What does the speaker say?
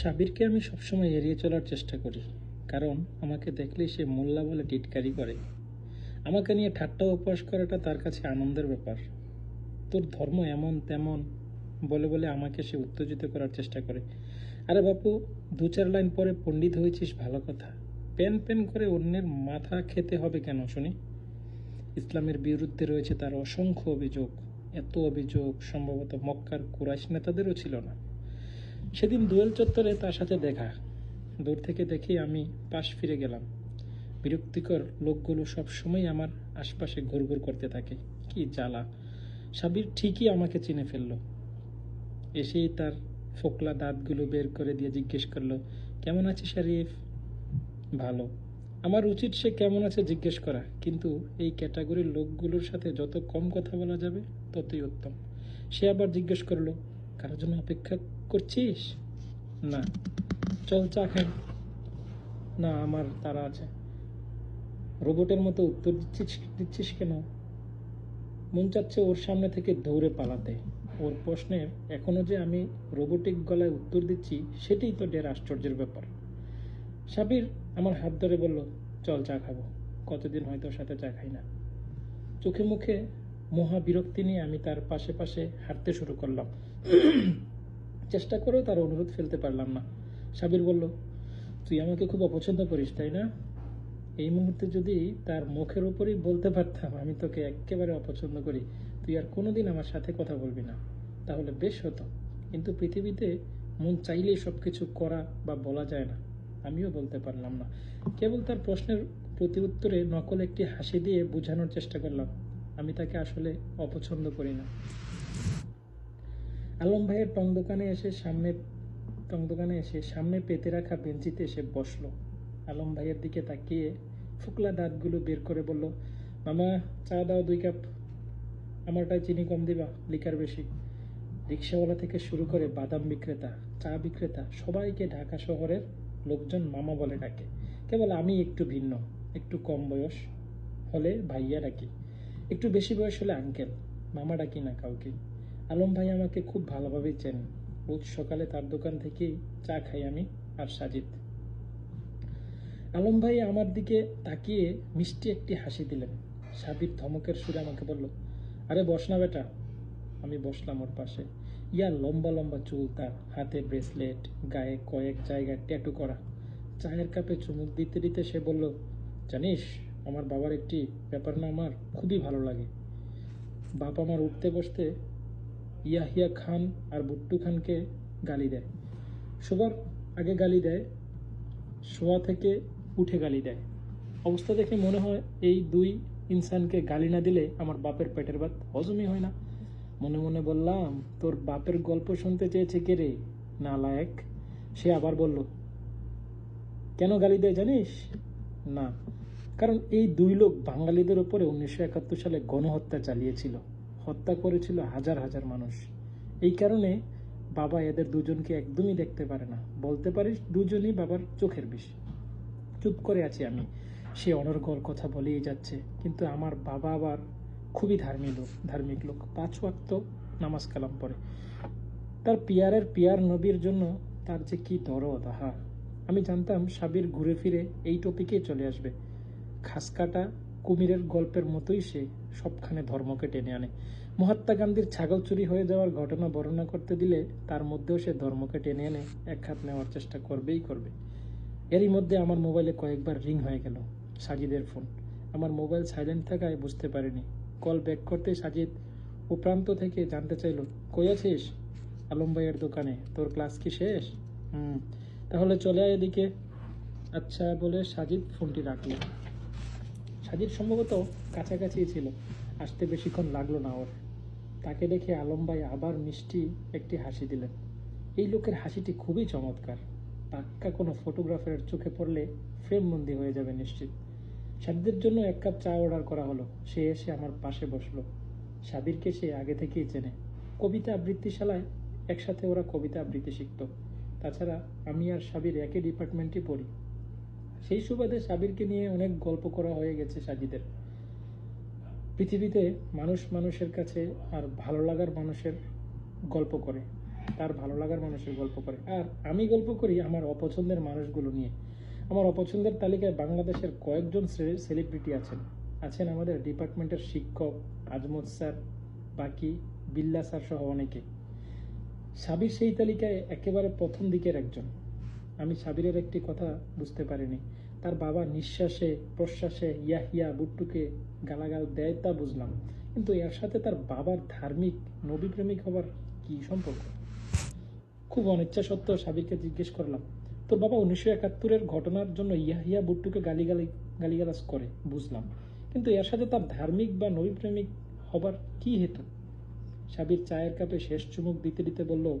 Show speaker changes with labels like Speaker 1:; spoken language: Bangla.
Speaker 1: সাবিরকে আমি সবসময় এড়িয়ে চলার চেষ্টা করি, কারণ আমাকে দেখলেই সে মোল্লা বলে টিটকারি করে। আমাকে নিয়ে ঠাট্টা উপহাস করাটা তার কাছে আনন্দের ব্যাপার। তোর ধর্ম এমন তেমন, বলে বলে আমাকে সে উত্তেজিত করার চেষ্টা করে। আরে বাপু, দু চার লাইন পরে পণ্ডিত হয়েছিস ভালো কথা। পেন পেন করে অন্যের মাথা খেতে হবে কেন, শুনি? ইসলামের বিরুদ্ধে রয়েছে তার অসংখ্য অভিযোগ। এত অভিযোগ সম্ভবত মক্কার কুরাইশ নেতাদেরও ছিল না। সেদিন দোয়েল চত্বরে তার সাথে দেখা। দূর থেকে দেখে আমি পাশ ফিরে গেলাম। বিরক্তিকর লোকগুলো সব সময় আমার আশপাশে ঘুরঘুর করতে থাকে। কি জ্বালা। সাবির ঠিকই আমাকে চিনে ফেলল। এসেই তার ফোকলা দাঁতগুলো বের করে দিয়ে জিজ্ঞেস করল, কেমন আছিস শরীফ? ভালো। আমার উচিত সে কেমন আছে জিজ্ঞেস করা। কিন্তু এই ক্যাটাগরির লোকগুলোর সাথে যত কম কথা বলা যাবে, ততই উত্তম। সে আবার জিজ্ঞেস করল, কারোর জন্য অপেক্ষা করছিস? না। চল চা খাই। না, আমার তারা আছে। রোবটের মতো উত্তর দিচ্ছিস দিচ্ছিস কেন? মন চাচ্ছে ওর সামনে থেকে দৌড়ে পালাতে। ওর প্রশ্নের এখনও যে আমি রোবোটিক গলায় উত্তর দিচ্ছি, সেটাই তো ডের আশ্চর্যের ব্যাপার। সাবির আমার হাত ধরে বলল, চল চা খাব। কতদিন হয়তো সাথে চা খাই না। চোখে মুখে মহা বিরক্তি নিয়ে আমি তার পাশে পাশে হাঁটতে শুরু করলাম। চেষ্টা করেও তার অনুরোধ ফেলতে পারলাম না। সাবির বলল, তুই আমাকে খুব অপছন্দ করিস, তাই না? এই মুহূর্তে যদি তার মুখের উপরই বলতে পারতাম, আমি তোকে একেবারে অপছন্দ করি, তুই আর কোনোদিন আমার সাথে কথা বলবি না। তাহলে বেশ হতো। কিন্তু পৃথিবীতে মন চাইলেই সব কিছু করা বা বলা যায় না। আমিও বলতে পারলাম না। কেবল তার প্রশ্নের প্রতি উত্তরে নকল একটি হাসি দিয়ে বোঝানোর চেষ্টা করলাম। আমি তাকে আসলে অপছন্দ করি না। আলম ভাইয়ের টং দোকানে এসে সামনে, টং দোকানে এসে সামনে পেতে রাখা বেঞ্চিতে এসে বসল। আলম ভাইয়ের দিকে তাকিয়ে ফুকলা দাঁতগুলো বের করে বলল, মামা, চা দাও দুই কাপ। আমারটায় চিনি কম দিবা, লিকার বেশি। রিক্সাওয়ালা থেকে শুরু করে বাদাম বিক্রেতা, চা বিক্রেতা, সবাইকে ঢাকা শহরের লোকজন মামা বলে ডাকে। কেবল আমি একটু ভিন্ন, একটু কম বয়স হলে ভাইয়া ডাকি একটু বেশি বয়স হলে আঙ্কেল মামা ডাকি না কাউকে? আলম ভাই আমাকে খুব ভালোভাবেই চেনেন রোজ সকালে তার দোকান থেকেই চা খাই আমি আর সাজিদ। আলম ভাই আমার দিকে তাকিয়ে মিষ্টি একটি হাসি দিলেন। সাবির ধমকের সুরে আমাকে বলল, আরে বস না বেটা। আমি বসলাম ওর পাশে। ইয়া লম্বা লম্বা চুল তার, হাতে ব্রেসলেট, গায়ে কয়েক জায়গায় ট্যাটু করা। চায়ের কাপে চুমুক দিতে দিতে সে বলল, জানিস, আমার বাবার একটি ব্যাপার না আমার খুবই ভালো লাগে। বাপ আমার উঠতে বসতে ইয়াহিয়া খান আর বুট্টু খানকে গালি দেয়। সবার আগে গালি দেয়, শোয়া থেকে উঠে গালি দেয়। অবস্থা দেখে মনে হয় এই দুই ইনসানকে গালি না দিলে আমার বাপের পেটের ভাত হজমই হয় না। মনে মনে বললাম, তোর বাপের গল্প শুনতে চেয়েছে কে রে? না লায়ক সে আবার বলল, কেন গালি দেয় জানিস? না, কারণ এই দুই লোক বাঙালিদের ওপরে উনিশশো একাত্তর সালে গণহত্যা চালিয়েছিল। হত্যা করেছিল হাজার হাজার মানুষ। এই কারণে বাবা এদের দুজনকে একদমই দেখতে পারে না। বলতে পারিস দুজনই বাবার চোখের বিষ। চুপ করে আছি আমি। সে অনর্গল কথা বলেই যাচ্ছে। কিন্তু আমার বাবা আবার খুবই ধার্মিক লোক ধার্মিক লোক। পাঁচ ওয়াক্ত নামাজ কালাম পড়ে। তার পিয়ারের পিয়ার নবীর জন্য তার যে কি দরদ, আহা। আমি জানতাম সাবির ঘুরে ফিরে এই টপিকেই চলে আসবে। খাসকাটা কুমিরের গল্পের মতোই সে সবখানে ধর্মকে টেনে আনে। মহাত্মা গান্ধীর ছাগল চুরি হয়ে যাওয়ার ঘটনা বর্ণনা করতে দিলে তার মধ্যেও সে ধর্মকে টেনে এনে এক হাত নেওয়ার চেষ্টা করবেই করবে। এরই মধ্যে আমার মোবাইলে কয়েকবার রিং হয়ে গেল, সাজিদের ফোন। আমার মোবাইল সাইলেন্ট থাকায় বুঝতে পারিনি। কল ব্যাক করতে সাজিদ ও প্রান্ত থেকে জানতে চাইল, কই আছিস? আলম ভাইয়ের দোকানে। তোর ক্লাস কি শেষ? হুম, তাহলে চলে আয় এদিকে। আচ্ছা বলে সাজিদ ফোনটি রাখল। সাজিদ সম্ভবত কাছাকাছি ছিল। আসতে বেশিক্ষণ লাগল না ওর। তাকে দেখে আলম ভাই আবার মিষ্টি একটি হাসি দিলেন। এই লোকের হাসিটি খুবই চমৎকার। পাক্কা কোনো ফটোগ্রাফারের চোখে পড়লে ফ্রেম ফ্রেমবন্দি হয়ে যাবে নিশ্চিত। সাবিদের জন্য এক কাপ চা অর্ডার করা হলো। সে এসে আমার পাশে বসল। সাবিরকে সে আগে থেকেই চেনে। কবিতা আবৃত্তিশালায় একসাথে ওরা কবিতা আবৃত্তি শিখত। তাছাড়া আমি আর সাবির একই ডিপার্টমেন্টই পড়ি। সেই সুবাদে সাবিরকে নিয়ে অনেক গল্প করা হয়ে গেছে সাজিদের। পৃথিবীতে মানুষ মানুষের কাছে আর ভালো লাগার মানুষের গল্প করে, তার ভালো লাগার মানুষের গল্প করে। আর আমি গল্প করি আমার অপছন্দের মানুষগুলো নিয়ে। আমার অপছন্দের তালিকায় বাংলাদেশের কয়েকজন সেলিব্রিটি আছেন। আছেন আমাদের ডিপার্টমেন্টের শিক্ষক, আজমত স্যার, বাকি বিল্লা স্যার সহ অনেকে। সাবির সেই তালিকায় একেবারে প্রথম দিকের একজন। আমি সাবিরের একটি কথা বুঝতে পারিনি। তার বাবা নিঃশ্বাসে, প্রশ্বাসে ইয়াহিয়া বুট্টুকে গালাগাল দেয় তা বুঝলাম। কিন্তু এর সাথে তার বাবার ধার্মিক নবী প্রেমিক হবার কি সম্পর্ক? খুব অনিচ্ছা সত্ত্বেও সাবিরকে জিজ্ঞেস করলাম। তোর বাবা উনিশশো একাত্তরের ঘটনার জন্য ইয়াহিয়া বুট্টুকে গালিগালি, গালিগালাজ করে, বুঝলাম। কিন্তু এর সাথে তার ধার্মিক বা নবী প্রেমিক হবার কি হেতু? সাবির চায়ের কাপে শেষ চুমুক দিতে দিতে বলল